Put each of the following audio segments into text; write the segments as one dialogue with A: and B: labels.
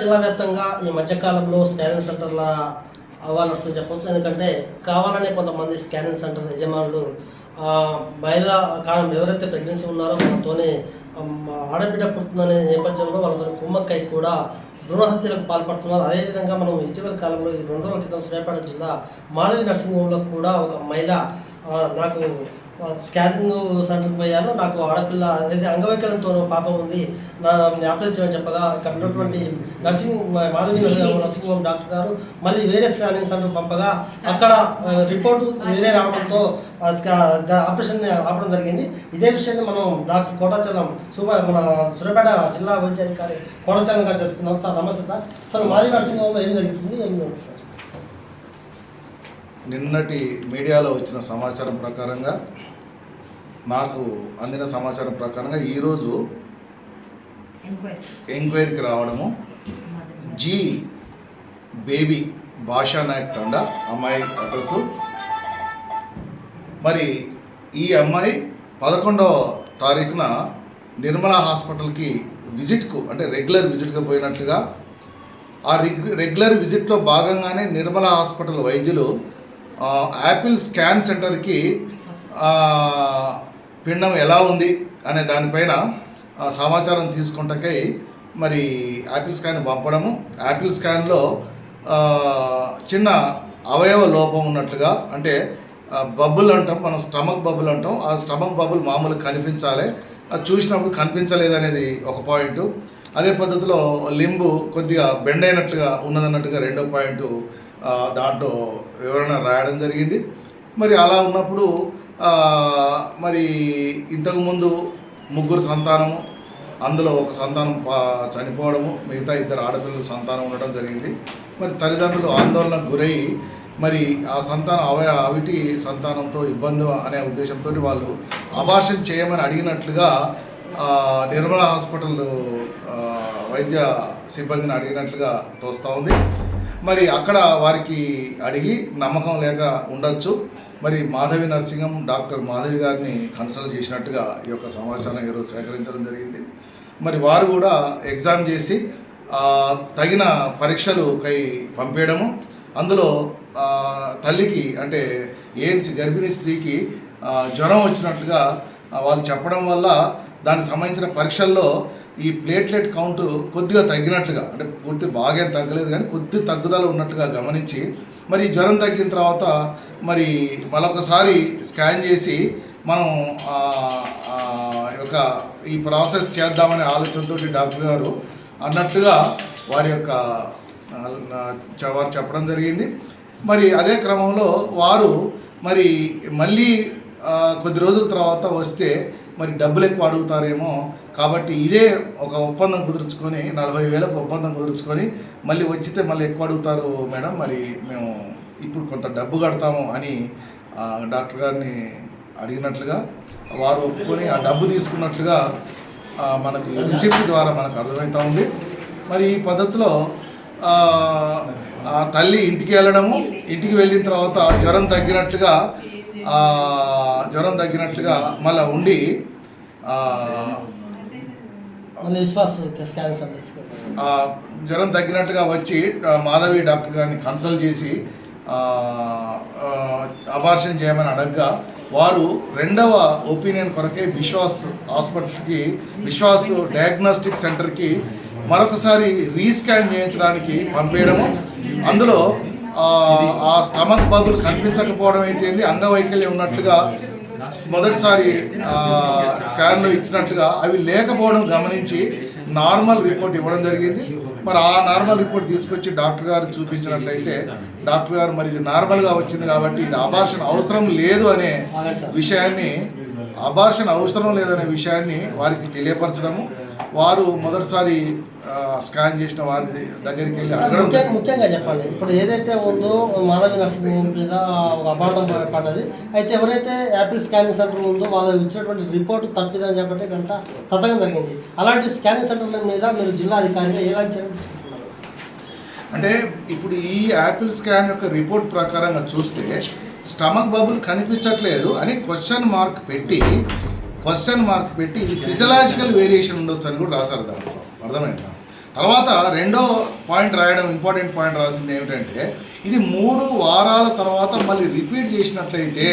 A: జిల్లా వ్యాప్తంగా ఈ మధ్యకాలంలో స్కానింగ్ సెంటర్ల అవేర్నెస్ చెప్పవచ్చు. ఎందుకంటే కావాలనే కొంతమంది స్కానింగ్ సెంటర్ యజమానులు మహిళ మహిళా కాలం ఎవరైతే ప్రెగ్నెన్సీ ఉన్నారో వాళ్ళతోనే ఆడబిడ్డ పుడుతుందనే నేపథ్యంలో వాళ్ళతో కుమ్మక్కై కూడా భ్రూణ హత్యలకు పాల్పడుతున్నారు అదేవిధంగా మనం ఇటీవల కాలంలో ఈ రెండు రోజుల క్రితం సూర్యాపేట జిల్లా మాధవి నర్సింగ్ హోమ్లో కూడా ఒక మహిళ నాకు స్కానింగ్ సెంటర్కి పోయాను. నాకు ఆడపిల్ల అదే అంగవైకల్యంతో పాప ఉంది. నా చేయమని చెప్పగా ఇక్కడ ఉన్నటువంటి nursing Madhavi nursing home doctor గారు మళ్ళీ వేరే స్కానింగ్ సెంటర్ పంపగా అక్కడ రిపోర్టు వేరే రావడంతో ఆపరేషన్ ఆపడం జరిగింది. ఇదే విషయాన్ని మనం డాక్టర్ కోటాచలం సూప మన సూర్యాపేట జిల్లా వైద్య అధికారి కోటాచలం గారు తెలుసుకుందాం. సార్ నమస్తే సార్. సార్ మాధవి నర్సింగ్ హోమ్లో ఏం జరుగుతుంది? ఏం లేదు సార్.
B: నిన్నటి మీడియాలో వచ్చిన సమాచారం ప్రకారంగా నాకు అందిన సమాచారం ప్రకారంగా ఈరోజు
C: ఎంక్వైరీ
B: ఎంక్వైరీకి రావడము. జీ బేబీ భాషా నాయక్ తండా అమ్మాయి అడ్రస్సు. మరి ఈ అమ్మాయి పదకొండవ తారీఖున నిర్మలా హాస్పిటల్కి విజిట్కు అంటే రెగ్యులర్ విజిట్గా పోయినట్లుగా ఆ రెగ్ రెగ్యులర్ విజిట్లో భాగంగానే నిర్మలా హాస్పిటల్ వైద్యులు యాపిల్ స్కాన్ సెంటర్కి పిండం ఎలా ఉంది అనే దానిపైన సమాచారం తీసుకుంటకై మరి యాపిల్ స్కాన్ పంపడము. యాపిల్ స్కాన్లో చిన్న అవయవ లోపం ఉన్నట్లుగా అంటే బబుల్ అంటాం మనం స్టమక్ బబుల్ అంటాం. ఆ స్టమక్ బబుల్ మామూలు కనిపించాలి. అది చూసినప్పుడు కనిపించలేదు అనేది ఒక పాయింట్. అదే పద్ధతిలో లింబు కొద్దిగా బెండ్ అయినట్టుగా ఉన్నదన్నట్టుగా రెండో పాయింట్ దాంట్లో వివరణ రాయడం జరిగింది. మరి అలా ఉన్నప్పుడు మరి ఇంతకుముందు ముగ్గురు సంతానము అందులో ఒక సంతానం పా- చనిపోవడము మిగతా ఇద్దరు ఆడపిల్లల సంతానం ఉండడం జరిగింది. మరి తల్లిదండ్రులు ఆందోళనకు గురై మరి ఆ సంతానం అవ అవిటి సంతానంతో ఇబ్బంది అనే ఉద్దేశంతో వాళ్ళు అబార్షన్ చేయమని అడిగినట్లుగా నిర్మల హాస్పిటల్ వైద్య సిబ్బందిని అడిగినట్లుగా తోస్తూ ఉంది. మరి అక్కడ వారికి అడిగి నమ్మకం లేక ఉండొచ్చు. మరి మాధవి నర్సింగం డాక్టర్ మాధవి గారిని కన్సల్ట్ చేసినట్టుగా ఈ యొక్క సమాచారం ఈరోజు సేకరించడం జరిగింది. మరి వారు కూడా ఎగ్జామ్ చేసి తగిన పరీక్షలు కై పంపేయడము అందులో తల్లికి అంటే ఏఎన్సి గర్భిణీ స్త్రీకి జ్వరం వచ్చినట్టుగా వాళ్ళు చెప్పడం వల్ల దానికి సంబంధించిన పరీక్షల్లో ఈ ప్లేట్లెట్ కౌంట్ కొద్దిగా తగ్గినట్లుగా అంటే పూర్తి బాగా ఏం తగ్గలేదు కానీ కొద్ది తగ్గుదల ఉన్నట్టుగా గమనించి మరి జ్వరం తగ్గిన తర్వాత మరి మరొకసారి స్కాన్ చేసి మనం యొక్క ఈ ప్రాసెస్ చేద్దామనే ఆలోచనతో డాక్టర్ గారు అన్నట్లుగా వారి యొక్క వారు చెప్పడం జరిగింది. మరి అదే క్రమంలో వారు మరి మళ్ళీ కొద్ది రోజుల తర్వాత వస్తే మరి డబ్బులు ఎక్కువ అడుగుతారేమో కాబట్టి ఇదే ఒక ఒప్పందం కుదుర్చుకొని నలభై వేలకు ఒప్పందం కుదుర్చుకొని మళ్ళీ వచ్చితే మళ్ళీ ఎక్కువ అడుగుతారు మేడం మరి మేము ఇప్పుడు కొంత డబ్బు కడతాము అని డాక్టర్ గారిని అడిగినట్లుగా వారు ఒప్పుకొని ఆ డబ్బు తీసుకున్నట్లుగా మనకు రిసిప్ట్ ద్వారా మనకు అర్థమవుతూ ఉంది. మరి ఈ పద్ధతిలో ఆ, తల్లి ఇంటికి వెళ్ళడము ఇంటికి వెళ్ళిన తర్వాత జ్వరం తగ్గినట్లుగా జ్వరం తగ్గినట్లుగా మళ్ళీ ఉండి
A: విశ్వాస్
B: జ్వరం తగ్గినట్టుగా వచ్చి మాధవి డాక్టర్ గారిని కన్సల్ట్ చేసి అబార్షన్ చేయమని అడగ్గా వారు రెండవ ఒపీనియన్ కొరకే విశ్వాస్ హాస్పిటల్కి విశ్వాస్ డయాగ్నోస్టిక్ సెంటర్కి మరొకసారి రీస్కాన్ చేయించడానికి పంపేయడము. అందులో ఆ, స్టమక్ బగులు కనిపించకపోవడం అయితే అంగవైకల్యం ఉన్నట్లుగా మొదటిసారి స్కాన్లో ఇచ్చినట్లుగా అవి లేకపోవడం గమనించి నార్మల్ రిపోర్ట్ ఇవ్వడం జరిగింది. మరి ఆ నార్మల్ రిపోర్ట్ తీసుకొచ్చి డాక్టర్ గారు చూపించినట్లయితే డాక్టర్ గారు మరి ఇది నార్మల్గా వచ్చింది కాబట్టి ఇది అబార్షన్ అవసరం లేదు అనే విషయాన్ని అబార్షన్ అవసరం లేదనే విషయాన్ని వారికి తెలియపరచడము. వారు మొదటిసారి స్కాన్ చేసిన వారి దగ్గరికి వెళ్ళి అడగడం
A: ముఖ్యంగా చెప్పండి. ఇప్పుడు ఏదైతే ఉందో మానవ నర్సింగ్ మీద ఒక అపార్థం పడ్డది. అయితే ఎవరైతే యాపిల్ స్కానింగ్ సెంటర్ ఉందో వాళ్ళు ఇచ్చినటువంటి రిపోర్ట్ తప్పిదని చెప్పి ఇదంతా తతంగం జరిగింది. అలాంటి స్కానింగ్ సెంటర్ల మీద మీరు జిల్లా అధికారిగా ఎలాంటి చర్యలు తీసుకుంటున్నారు?
B: అంటే ఇప్పుడు ఈ యాపిల్ స్కాన్ యొక్క రిపోర్ట్ ప్రకారంగా చూస్తే స్టమక్ బబుల్ కనిపించట్లేదు అని క్వశ్చన్ మార్క్ పెట్టి క్వశ్చన్ మార్క్ పెట్టి ఇది ఫిజియలాజికల్ వేరియేషన్ ఉండొచ్చు అని కూడా రాశారు దాంట్లో. అర్థమైందా? తర్వాత రెండో పాయింట్ రాయడం ఇంపార్టెంట్ పాయింట్ రాసింది ఏమిటంటే ఇది మూడు వారాల తర్వాత మళ్ళీ రిపీట్ చేసినట్లయితే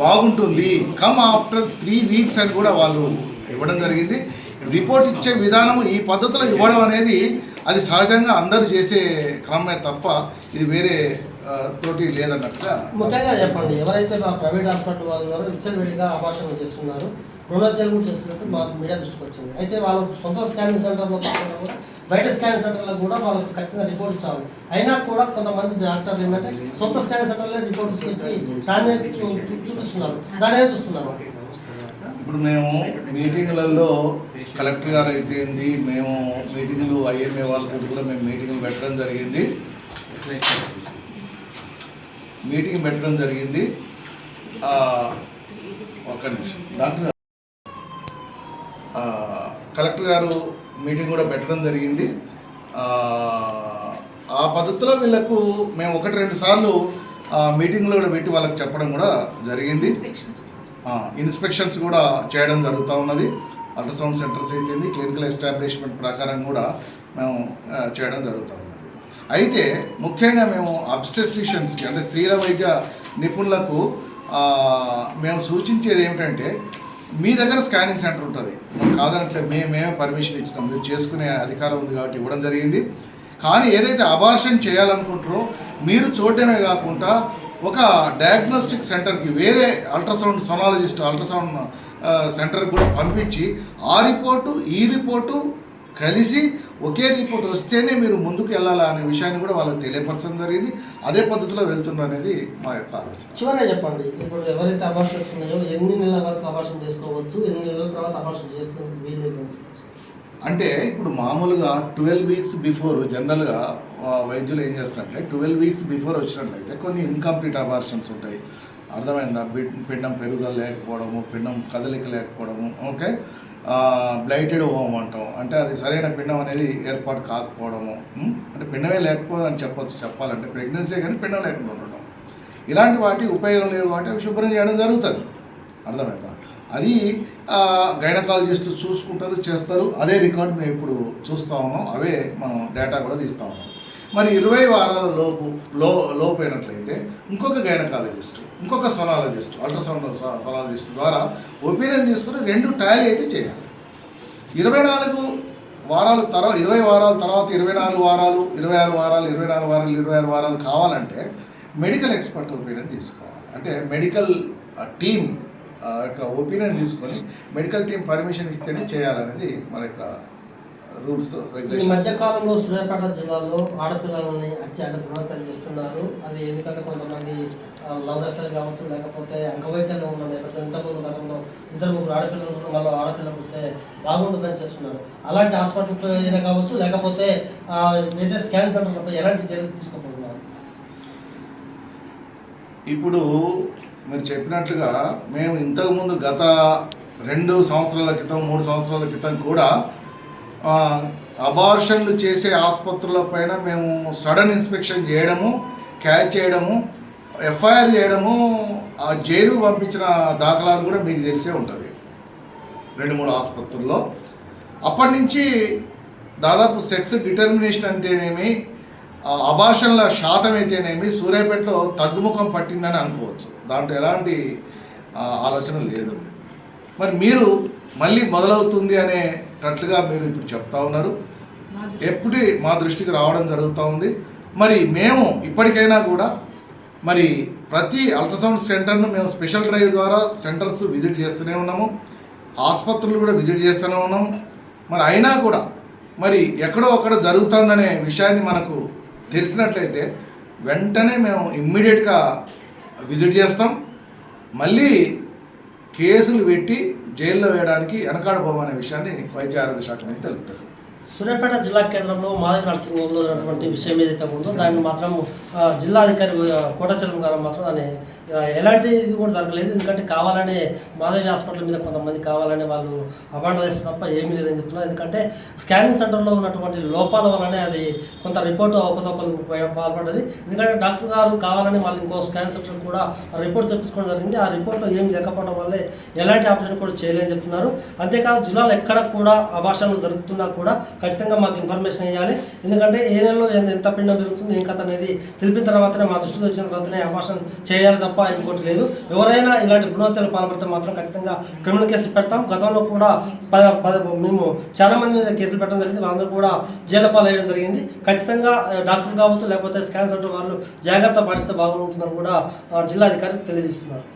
B: బాగుంటుంది. కమ్ ఆఫ్టర్ త్రీ వీక్స్ అని కూడా వాళ్ళు ఇవ్వడం జరిగింది. రిపోర్ట్ ఇచ్చే విధానం ఈ పద్ధతిలో ఇవ్వడం అనేది అది సహజంగా అందరూ చేసే కామే తప్ప ఇది వేరే తోటి లేదన్నట్టుగా
A: ముఖ్యంగా చెప్పండి ఎవరైతే మా ప్రైవేట్ హాస్పిటల్ వాళ్ళు ఉన్నారో విచ్చలవిడిగా అభాషణ చేస్తున్నారు. రుణోద్యోగం కూడా చేస్తున్నట్టు మాకు మీడియా దృష్టికి వచ్చింది. అయితే వాళ్ళ సొంత స్కానింగ్ సెంటర్లో కాకుండా కూడా బయట స్కానింగ్ సెంటర్లో కూడా వాళ్ళకి ఖచ్చితంగా రిపోర్ట్స్ రావాలి అయినా కూడా కొంతమంది డాక్టర్లు ఏంటంటే సొంత స్కానింగ్ సెంటర్లో రిపోర్ట్స్ వచ్చి దాన్ని చూపిస్తున్నారు. దాన్ని ఏం చూస్తున్నారు.
B: ఇప్పుడు మేము మీటింగ్లలో కలెక్టర్ గారు అయితే ఏంది మేము మీటింగ్లు ఐఎంఏ వాళ్ళతో కూడా మేము మీటింగ్లు పెట్టడం జరిగింది. మీటింగ్ పెట్టడం జరిగింది. ఆ, ఒక్క నిమిషం. డాక్టర్ గారు కలెక్టర్ గారు మీటింగ్ కూడా పెట్టడం జరిగింది. ఆ, పద్ధతిలో వీళ్ళకు మేము ఒకటి రెండు సార్లు ఆ, మీటింగ్లో కూడా పెట్టి వాళ్ళకి చెప్పడం కూడా జరిగింది. ఇన్స్పెక్షన్స్ కూడా చేయడం జరుగుతూ ఉన్నది. అల్ట్రాసౌండ్ సెంటర్స్ అయితే క్లినికల్ ఎస్టాబ్లిష్మెంట్ ప్రకారం కూడా మేము చేయడం జరుగుతూ ఉన్నది. అయితే ముఖ్యంగా మేము అబ్స్టెట్రిషియన్స్కి అంటే స్త్రీల వైద్య నిపుణులకు మేము సూచించేది ఏమిటంటే మీ దగ్గర స్కానింగ్ సెంటర్ ఉంటుంది. మేము కాదనట్లే మేము మేమే పర్మిషన్ ఇచ్చినాం. మీరు చేసుకునే అధికారం ఉంది కాబట్టి ఇవ్వడం జరిగింది. కానీ ఏదైతే అబార్షన్ చేయాలనుకుంటారో మీరు చూడడమే కాకుండా ఒక డయాగ్నోస్టిక్ సెంటర్కి వేరే అల్ట్రాసౌండ్ సొనాలజిస్ట్ అల్ట్రాసౌండ్ సెంటర్కి కూడా పంపించి ఆ రిపోర్టు ఈ రిపోర్టు కలిసి ఒకే రిపోర్ట్ వస్తేనే మీరు ముందుకు వెళ్ళాలా అనే విషయాన్ని కూడా వాళ్ళకి తెలియపరచడం జరిగింది. అదే పద్ధతిలో వెళ్తున్నారు అనేది మా యొక్క ఆలోచన.
A: చివరిగా చెప్పండి ఇప్పుడు ఎవరైతే అబార్షన్ ఉన్నాయో ఎన్ని నెలల వరకు అబార్షన్ చేసుకోవచ్చు ఎన్ని నెలల తర్వాత అబార్షన్ చేస్తుంది వీల్లేదు
B: అంటే ఇప్పుడు మామూలుగా ట్వెల్వ్ వీక్స్ బిఫోర్ జనరల్గా వైద్యులు ఏం చేస్తారంటే ట్వెల్వ్ వీక్స్ బిఫోర్ వచ్చినట్లయితే కొన్ని ఇన్కంప్లీట్ అబార్షన్స్ ఉంటాయి. అర్థమైందా? పిండం పెరుగుదల లేకపోవడము పిండం కదలిక లేకపోవడము ఓకే? బ్లైటెడ్ హోమ్ అంటాం. అంటే అది సరైన పిండం అనేది ఏర్పాటు కాకపోవడము. అంటే పిండమే లేకపోవడం అని చెప్పొచ్చు చెప్పాలంటే. ప్రెగ్నెన్సీ కానీ పిండం లేకుండా ఉండడం ఇలాంటి వాటి ఉపయోగం లేవు కాబట్టి అవి శుభ్రం చేయడం జరుగుతుంది. అర్థమైందా? అది గైనకాలజిస్టులు చూసుకుంటారు చేస్తారు. అదే రికార్డ్ మేము ఇప్పుడు చూస్తూ ఉన్నాం. అవే మనం డేటా కూడా తీస్తూ ఉన్నాం. మరి ఇరవై వారాల లోపు లో లోపు అయినట్లయితే ఇంకొక గైనకాలజిస్ట్ ఇంకొక సొనాలజిస్ట్ అల్ట్రాసౌండ్ సొనాలజిస్ట్ ద్వారా ఒపీనియన్ తీసుకుని రెండు టాలీ అయితే చేయాలి. ఇరవై నాలుగు వారాలు తర్వాత ఇరవై వారాల తర్వాత ఇరవై నాలుగు వారాలు ఇరవై ఆరు వారాలు ఇరవై నాలుగు వారాలు ఇరవై ఆరు వారాలు కావాలంటే మెడికల్ ఎక్స్పర్ట్ ఒపీనియన్ తీసుకోవాలి. అంటే మెడికల్ టీమ్ యొక్క ఒపీనియన్ తీసుకొని మెడికల్ టీం పర్మిషన్ ఇస్తేనే చేయాలనేది మన యొక్క రూల్స్
A: ఈ మధ్య కాలంలో సూర్యాపేట జిల్లాలో ఆడపిల్లలని హత్య అంటే బృహత్యం చేస్తున్నారు. అది ఎందుకంటే కొంతమంది లవ్ అఫేర్ కావచ్చు లేకపోతే అంగవైకల్యం ఉన్న నేపథ్యం ఇంతకుముందు గతంలో ఇద్దరు ముగ్గురు ఆడపిల్లలు మళ్ళీ ఆడపిల్ల పుడితే బాగుంటుందని చేస్తున్నారు. అలాంటి హాస్పిటల్ ఏదైనా కావచ్చు లేకపోతే ఏదైతే స్కాన్ సెంటర్లపై ఎలాంటి చర్యలు తీసుకోబోతున్నారు?
B: ఇప్పుడు మీరు చెప్పినట్లుగా మేము ఇంతకుముందు గత రెండు సంవత్సరాల క్రితం మూడు సంవత్సరాల క్రితం కూడా అబార్షన్లు చేసే ఆసుపత్రుల పైన మేము సడన్ ఇన్స్పెక్షన్ చేయడము క్యాచ్ చేయడము ఎఫ్ఐఆర్ చేయడము ఆ జైలు పంపించిన దాఖలాలు కూడా మీకు తెలిసే ఉంటుంది. రెండు మూడు ఆసుపత్రుల్లో. అప్పటి నుంచి దాదాపు సెక్స్ డిటర్మినేషన్ అంటేనేమి అభాషణల శాతం అయితేనేమి సూర్యాపేటలో తగ్గుముఖం పట్టిందని అనుకోవచ్చు. దాంట్లో ఎలాంటి ఆలోచన లేదు. మరి మీరు మళ్ళీ మొదలవుతుంది అనే అనేటట్లుగా మీరు ఇప్పుడు చెప్తా ఉన్నారు. ఎప్పుడు మా దృష్టికి రావడం జరుగుతూ ఉంది. మరి మేము ఇప్పటికైనా కూడా మరి ప్రతి అల్ట్రాసౌండ్ సెంటర్ను మేము స్పెషల్ డ్రైవ్ ద్వారా సెంటర్స్ విజిట్ చేస్తూనే ఉన్నాము. ఆసుపత్రులు కూడా విజిట్ చేస్తూనే ఉన్నాము. మరి అయినా కూడా మరి ఎక్కడో అక్కడ జరుగుతుందనే విషయాన్ని మనకు తెలిసినట్లయితే వెంటనే మేము ఇమ్మీడియట్గా విజిట్ చేస్తాం. మళ్ళీ కేసులు పెట్టి జైల్లో వేయడానికి వెనకాడబోమనే విషయాన్ని వైద్య ఆరోగ్య శాఖ నుంచి తెలుపుతారు.
A: సూర్యాపేట జిల్లా కేంద్రంలో మాధవ నర్సింగ్ హోమ్లో ఉన్నటువంటి విషయం ఏదైతే ఉందో దాన్ని మాత్రం జిల్లాధికారి జిల్లా అధికారి కోటాచలం గారు మాత్రం దాన్ని ఎలాంటి ఇది కూడా జరగలేదు. ఎందుకంటే కావాలనే మాధవి హాస్పిటల్ మీద కొంతమంది కావాలనే వాళ్ళు అవార్డు వేసిన తప్ప ఏమీ లేదని చెప్తున్నారు. ఎందుకంటే స్కానింగ్ సెంటర్లో ఉన్నటువంటి లోపాల వల్లనే అది కొంత రిపోర్ట్ అవకతవకలు పాల్పడ్డది. ఎందుకంటే డాక్టర్ గారు కావాలని వాళ్ళు ఇంకో స్కాన్ సెంటర్ కూడా ఆ రిపోర్ట్ తెప్పించుకోవడం జరిగింది. ఆ రిపోర్ట్లో ఏం లేకపోవడం వల్లే ఎలాంటి ఆపరేషన్ కూడా చేయలేని చెప్తున్నారు. అంతేకాదు జిల్లాలో ఎక్కడ కూడా అభాషణలు జరుగుతున్నా కూడా ఖచ్చితంగా మాకు ఇన్ఫర్మేషన్ ఇవ్వాలి ఎందుకంటే ఏ నెలలో ఎంత ఎంత పిండం పెరుగుతుంది ఏం కథ అనేది తెలిపిన తర్వాతనే మా దృష్టికి వచ్చిన తర్వాతనే అభాషణ చేయాలి తప్ప ఇంకోటి లేదు. ఎవరైనా ఇలాంటి భ్రూణహత్యలు పాల్పడితే మాత్రం ఖచ్చితంగా క్రిమినల్ కేసులు పెడతాం. గతంలో కూడా ప ప- మేము చాలా మంది మీద కేసులు పెట్టడం జరిగింది. వాళ్ళందరూ కూడా జైలు పాలయ్యడం జరిగింది. ఖచ్చితంగా డాక్టర్ కావచ్చు లేకపోతే స్కాన్ సెంటర్ వాళ్ళు జాగ్రత్త పాటిస్తే బాగుంటుందని కూడా జిల్లా అధికారి తెలియజేస్తున్నారు.